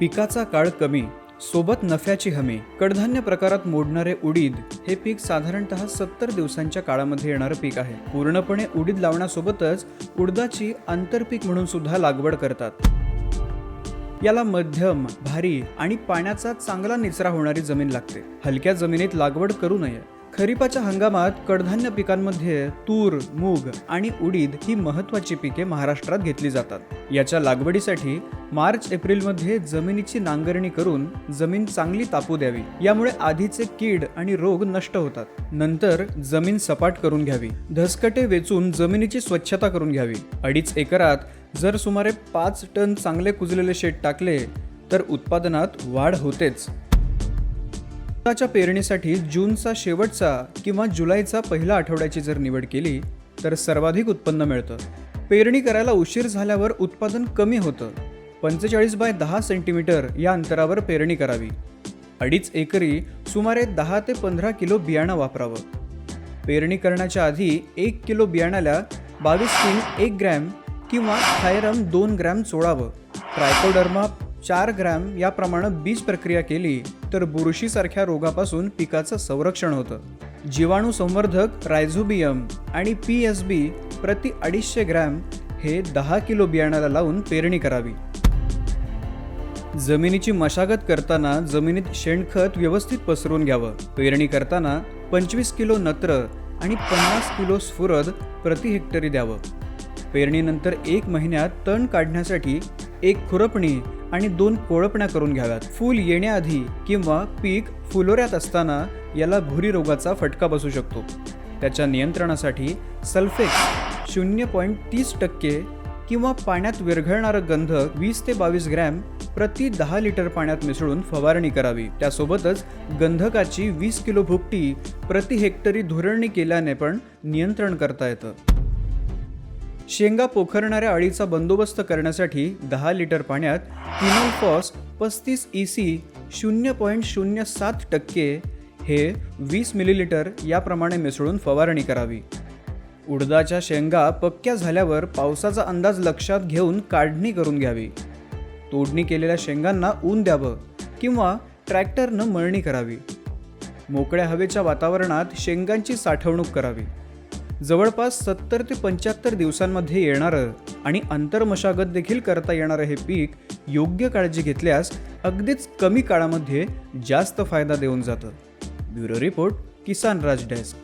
पिकाचा काळ कमी सोबत नफ्याची हमी कडधान्य प्रकारात मोडणारे उडीद हे पीक साधारणतः सत्तर दिवसांच्या काळामध्ये येणारं पीक आहे. पूर्णपणे उडीद लावण्यासोबतच उडदाची आंतरपीक म्हणून सुद्धा लागवड करतात. याला मध्यम भारी आणि पाण्याचा चांगला निचरा होणारी जमीन लागते. हलक्या जमिनीत लागवड करू नये. खरीपाच्या हंगामात कडधान्य पिकांमध्ये तूर मूग आणि उडीद ही महत्वाची पिके महाराष्ट्रात घेतली जातात. याच्या लागवडीसाठी मार्च एप्रिलमध्ये जमिनीची नांगरणी करून जमीन चांगली तापू द्यावी. यामुळे आधीचे कीड आणि रोग नष्ट होतात. नंतर जमीन सपाट करून घ्यावी. धसकटे वेचून जमिनीची स्वच्छता करून घ्यावी. अडीच एकरात जर सुमारे पाच टन चांगले कुजलेले शेत टाकले तर उत्पादनात वाढ होतेच. उसाच्या पेरणीसाठी जूनचा शेवटचा किंवा जुलैचा पहिला आठवड्याची जर निवड केली तर सर्वाधिक उत्पन्न मिळतं. पेरणी करायला उशीर झाल्यावर उत्पादन कमी होतं. पंचेचाळीस बाय दहा सेंटीमीटर या अंतरावर पेरणी करावी. अडीच एकरी सुमारे दहा ते पंधरा किलो बियाणं वापरावं. पेरणी करण्याच्या आधी एक किलो बियाण्याला बावीस किंग एक ग्रॅम किंवा थायरम दोन ग्रॅम चोळावं ट्रायकोडर्मा चार ग्रॅम याप्रमाणे बीज प्रक्रिया केली तर बुरशीसारख्या रोगापासून पिकाचं संरक्षण होतं. जीवाणू संवर्धक रायझोबियम आणि पी एस बी प्रति अडीचशे ग्रॅम हे दहा किलो बियाण्याला लावून पेरणी करावी. जमिनीची मशागत करताना जमिनीत शेणखत व्यवस्थित पसरून घ्यावं. पेरणी करताना पंचवीस किलो नत्र आणि पन्नास किलो स्फुरद प्रति हेक्टरी द्यावं. पेरणीनंतर एक महिन्यात तण काढण्यासाठी एक खुरपणी आणि दोन कोळपण्या करून घ्याव्यात. फूल येण्याआधी किंवा पीक फुलोऱ्यात असताना याला भुरी रोगाचा फटका बसू शकतो. त्याच्या नियंत्रणासाठी सल्फेक्स शून्य पॉईंट तीस टक्के किंवा पाण्यात विरघळणारं गंधक वीस ते बावीस ग्रॅम प्रति दहा लिटर पाण्यात मिसळून फवारणी करावी. त्यासोबतच गंधकाची वीस किलो भुकटी प्रति हेक्टरी धुरळणी केल्याने पण नियंत्रण करता येतं. शेंगा पोखरणाऱ्या अळीचा बंदोबस्त करण्यासाठी दहा लिटर पाण्यात किनोलफॉस पस्तीस ई सी शून्य पॉईंट शून्य सात टक्के हे वीस मिलीलिटर याप्रमाणे मिसळून फवारणी करावी. उडदाच्या शेंगा पक्क्या झाल्यावर पावसाचा अंदाज लक्षात घेऊन काढणी करून घ्यावी. तोडणी केलेल्या शेंगांना ऊन द्यावं किंवा ट्रॅक्टरनं मळणी करावी. मोकळ्या हवेच्या वातावरणात शेंगांची साठवणूक करावी. जवळपास सत्तर ते पंच्याहत्तर दिवसांमध्ये येणारं आणि आंतरमशागत देखील करता येणारं हे पीक योग्य काळजी घेतल्यास अगदीच कमी काळामध्ये जास्त फायदा देऊन जातं. Bureau report Kisan Raj desk.